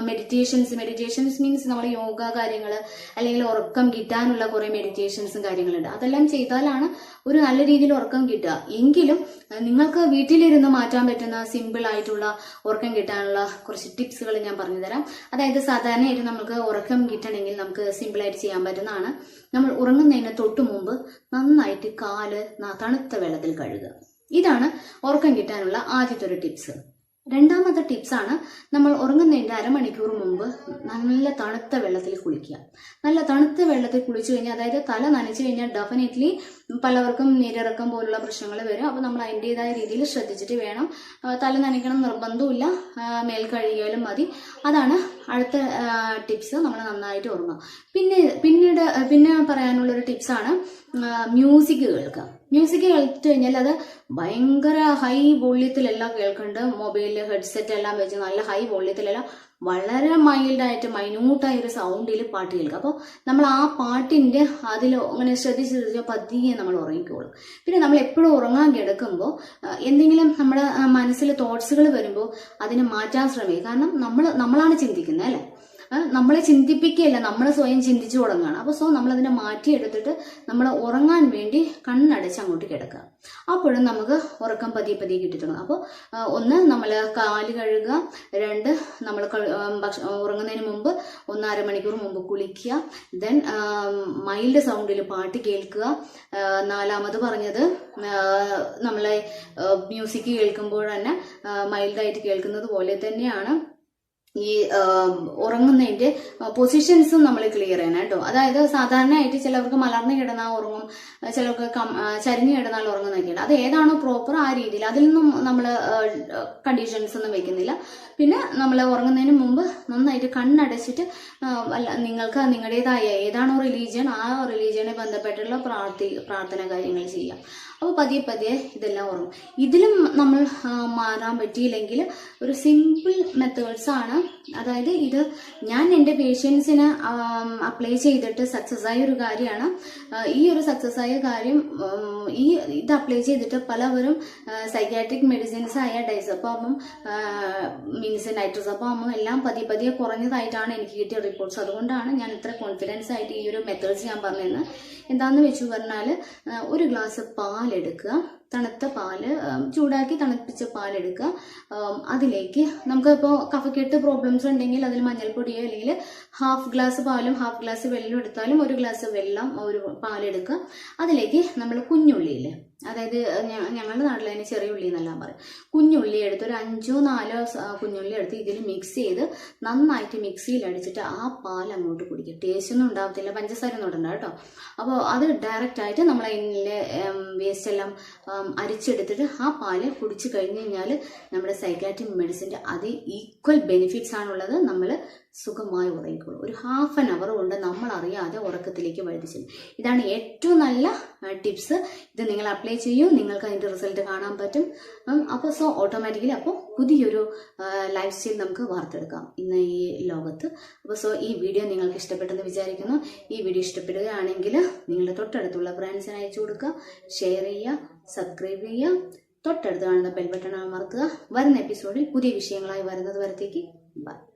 മെഡിറ്റേഷൻസ് മെഡിറ്റേഷൻസ് മീൻസ് നമ്മൾ യോഗ കാര്യങ്ങൾ അല്ലെങ്കിൽ ഉറക്കം കിട്ടാനുള്ള കുറേ മെഡിറ്റേഷൻസും കാര്യങ്ങളുണ്ട്. അതെല്ലാം ചെയ്താലാണ് ഒരു നല്ല രീതിയിൽ ഉറക്കം കിട്ടുക. എങ്കിലും നിങ്ങൾക്ക് വീട്ടിലിരുന്ന് മാറ്റാൻ പറ്റുന്ന സിമ്പിൾ ആയിട്ടുള്ള ഉറക്കം കിട്ടാനുള്ള കുറച്ച് ടിപ്സുകൾ ഞാൻ പറഞ്ഞു തരാം അതായത് സാധാരണയായിട്ട് നമുക്ക് ഉറക്കം കിട്ടണമെങ്കിൽ നമുക്ക് സിമ്പിളായിട്ട് ചെയ്യാൻ പറ്റുന്നതാണ്. നമ്മൾ ഉറങ്ങുന്നതിന് തൊട്ട് മുമ്പ് നന്നായിട്ട് കാൽ തണുത്ത വെള്ളത്തിൽ കഴുകുക. ഇതാണ് ഉറക്കം കിട്ടാനുള്ള ആദ്യത്തെ ഒരു ടിപ്സ്. രണ്ടാമത്തെ ടിപ്സാണ് നമ്മൾ ഉറങ്ങുന്നതിന്റെ അരമണിക്കൂർ മുമ്പ് നല്ല തണുത്ത വെള്ളത്തിൽ കുളിക്കുക. നല്ല തണുത്ത വെള്ളത്തിൽ കുളിച്ചു കഴിഞ്ഞാൽ അതായത് തല നനച്ചു കഴിഞ്ഞാൽ ഡെഫിനറ്റ്ലി പലവർക്കും നീരിറക്കം പോലുള്ള പ്രശ്നങ്ങൾ വരും. അപ്പോൾ നമ്മൾ അതിന്റെതായ രീതിയിൽ ശ്രദ്ധിച്ചിട്ട് വേണം. തല നനയ്ക്കണം നിർബന്ധമില്ല മേൽ കഴുകിയാലും മതി. അതാണ് അടുത്ത ടിപ്സ് നമ്മൾ നന്നായിട്ട് ഓർമ്മ പിന്നെ പിന്നീട് പിന്നെ പറയാനുള്ളൊരു ടിപ്സാണ് മ്യൂസിക് കേൾക്കുക. മ്യൂസിക് കേട്ട് കഴിഞ്ഞാൽ അത് ഭയങ്കര ഹൈ വോള്യത്തിലെല്ലാം കേൾക്കുന്നുണ്ട് മൊബൈലിൽ ഹെഡ്സെറ്റ് എല്ലാം വെച്ച് നല്ല ഹൈ വോള്യത്തിലെല്ലാം വളരെ മൈൽഡായിട്ട് മൈന്യൂട്ടായ ഒരു സൗണ്ടിൽ പാട്ട് കേൾക്കുക. അപ്പോൾ നമ്മൾ ആ പാട്ടിന്റെ അതിൽ അങ്ങനെ ശ്രദ്ധിച്ച് ശ്രദ്ധിച്ചാൽ പതിയെ നമ്മൾ ഉറങ്ങിക്കോളും. പിന്നെ നമ്മൾ എപ്പോഴും ഉറങ്ങാൻ കിടക്കുമ്പോൾ എന്തെങ്കിലും നമ്മുടെ മനസ്സിൽ തോട്ട്സുകൾ വരുമ്പോൾ അതിനെ മാറ്റാൻ ശ്രമിക്കുക. കാരണം നമ്മൾ നമ്മളാണ് ചിന്തിക്കുന്നത് അല്ലേ? നമ്മളെ ചിന്തിപ്പിക്കുകയല്ല നമ്മൾ സ്വയം ചിന്തിച്ചു തുടങ്ങുകയാണ്. അപ്പോൾ സോ നമ്മളതിനെ മാറ്റിയെടുത്തിട്ട് നമ്മൾ ഉറങ്ങാൻ വേണ്ടി കണ്ണടച്ച് അങ്ങോട്ട് കിടക്കുക. അപ്പോഴും നമുക്ക് ഉറക്കം പതിയെ പതിയെ കിട്ടി തുടങ്ങും. അപ്പോൾ ഒന്ന് നമ്മൾ കാൽ കഴുകുക രണ്ട് നമ്മൾ ഉറങ്ങുന്നതിന് മുമ്പ് ഒന്ന് മണിക്കൂർ മുമ്പ് കുളിക്കുക ദെൻ മൈൽഡ് സൗണ്ടിൽ പാട്ട് കേൾക്കുക. നാലാമത് പറഞ്ഞത് നമ്മളെ മ്യൂസിക് കേൾക്കുമ്പോൾ തന്നെ മൈൽഡായിട്ട് കേൾക്കുന്നത് പോലെ തന്നെയാണ് ഈ ഉറങ്ങുന്നതിന്റെ പൊസിഷൻസും നമ്മൾ ക്ലിയർ ചെയ്യണം കേട്ടോ. അതായത് സാധാരണയായിട്ട് ചിലവർക്ക് മലർന്ന് കിടന്നാൽ ഉറങ്ങും ചിലവർക്ക് ചരിഞ്ഞു കിടന്നാൽ ഉറങ്ങുന്നൊക്കെയാണ് അത് ഏതാണോ പ്രോപ്പർ ആ രീതിയിൽ. അതിൽ നിന്നും നമ്മൾ കണ്ടീഷൻസ് ഒന്നും വെക്കുന്നില്ല. പിന്നെ നമ്മൾ ഉറങ്ങുന്നതിന് മുമ്പ് നന്നായിട്ട് കണ്ണടച്ചിട്ട് അല്ല നിങ്ങൾക്ക് നിങ്ങളുടേതായ ഏതാണോ റിലീജിയൻ ആ റിലീജിയനെ ബന്ധപ്പെട്ടുള്ള പ്രാർത്ഥി പ്രാർത്ഥന കാര്യങ്ങൾ ചെയ്യാം. അപ്പോൾ പതിയെ പതിയെ ഇതെല്ലാം ഉറങ്ങും ഇതിലും നമ്മൾ മാറാൻ പറ്റിയില്ലെങ്കിൽ ഒരു സിമ്പിൾ മെത്തേഡ്സ് ആണ്. അതായത് ഇത് ഞാൻ എന്റെ പേഷ്യൻസിന് അപ്ലൈ ചെയ്തിട്ട് സക്സസ് ആയ ഒരു കാര്യമാണ്. ഈ ഒരു സക്സസ് ആയ കാര്യം ഈ ഇത് അപ്ലൈ ചെയ്തിട്ട് പലവരും സൈക്കാട്രിക് മെഡിസിൻസ് ആയ ഡൈസപ്പാമും മീൻസ് നൈട്രോസപ്പാമും എല്ലാം പതിയെ പതിയെ കുറഞ്ഞതായിട്ടാണ് എനിക്ക് കിട്ടിയ റിപ്പോർട്ട്സ് അതുകൊണ്ടാണ് ഞാൻ ഇത്ര കോൺഫിഡൻസ് ആയിട്ട് ഈ ഒരു മെത്തേഡ്സ് ഞാൻ പറഞ്ഞതെന്ന് എന്താണെന്ന് വെച്ച് പറഞ്ഞാൽ ഒരു ഗ്ലാസ് പാലെടുക്കുക. തണുത്ത പാൽ ചൂടാക്കി തണുപ്പിച്ച പാലെടുക്കുക. അതിലേക്ക് നമുക്കിപ്പോൾ കഫക്കെട്ട് പ്രോബ്ലംസ് ഉണ്ടെങ്കിൽ അതിൽ മഞ്ഞൾപ്പൊടിയോ അല്ലെങ്കിൽ ഹാഫ് ഗ്ലാസ് പാലും ഹാഫ് ഗ്ലാസ് വെള്ളം എടുത്താലും ഒരു ഗ്ലാസ് വെള്ളം ഒരു പാലെടുക്കുക. അതിലേക്ക് നമ്മൾ കുഞ്ഞുള്ളിയില്ലേ അതായത് ഞങ്ങളുടെ നാട്ടിൽ അതിന് ചെറിയ ഉള്ളി എന്നെല്ലാം പറയും. കുഞ്ഞുള്ളി എടുത്ത് ഒരു അഞ്ചോ നാലോ കുഞ്ഞുള്ളി എടുത്ത് ഇതിൽ മിക്സ് ചെയ്ത് നന്നായിട്ട് മിക്സിയിൽ അടിച്ചിട്ട് ആ പാൽ അങ്ങോട്ട് കുടിക്കുക ടേസ്റ്റ് ഒന്നും ഉണ്ടാവത്തില്ല. പഞ്ചസാര ഒന്നും ഇടണ്ട കേട്ടോ. അപ്പോൾ അത് ഡയറക്റ്റ് ആയിട്ട് നമ്മൾ അതിലെ വേസ്റ്റ് എല്ലാം അരിച്ചെടുത്തിട്ട് ആ പാൽ കുടിച്ചു കഴിഞ്ഞ് കഴിഞ്ഞാൽ നമ്മുടെ സൈക്കാട്രിക് മെഡിസിന്റെ അത് ഈക്വൽ ബെനിഫിറ്റ്സ് ആണുള്ളത് നമ്മൾ സുഖമായി ഉറങ്ങിക്കോളും. ഒരു ഹാഫ് ആൻ അവർ കൊണ്ട് നമ്മൾ അറിയാതെ ഉറക്കത്തിലേക്ക് വഴുതിച്ചു ഇതാണ് ഏറ്റവും നല്ല ടിപ്സ് ഇത് നിങ്ങൾ അപ്ലൈ ചെയ്യൂ. നിങ്ങൾക്ക് അതിന്റെ റിസൾട്ട് കാണാൻ പറ്റും. അപ്പോൾ സോ ഓട്ടോമാറ്റിക്കലി അപ്പോൾ പുതിയൊരു ലൈഫ് സ്റ്റൈൽ നമുക്ക് വാർത്തെടുക്കാം ഇന്ന് ഈ ലോകത്ത്. അപ്പോൾ സോ ഈ വീഡിയോ നിങ്ങൾക്ക് ഇഷ്ടപ്പെട്ടെന്ന് വിചാരിക്കുന്നു. ഈ വീഡിയോ ഇഷ്ടപ്പെടുകയാണെങ്കിൽ നിങ്ങളുടെ തൊട്ടടുത്തുള്ള ഫ്രണ്ട്സിന് അയച്ചു കൊടുക്കുക. ഷെയർ ചെയ്യുക സബ്സ്ക്രൈബ് ചെയ്യുക. തൊട്ടടുത്ത് കാണുന്ന ബെൽ ബട്ടൺ അമർത്തുക. വരുന്ന എപ്പിസോഡിൽ പുതിയ വിഷയങ്ങളായി വരുന്നത് വരത്തേക്ക്. ബൈ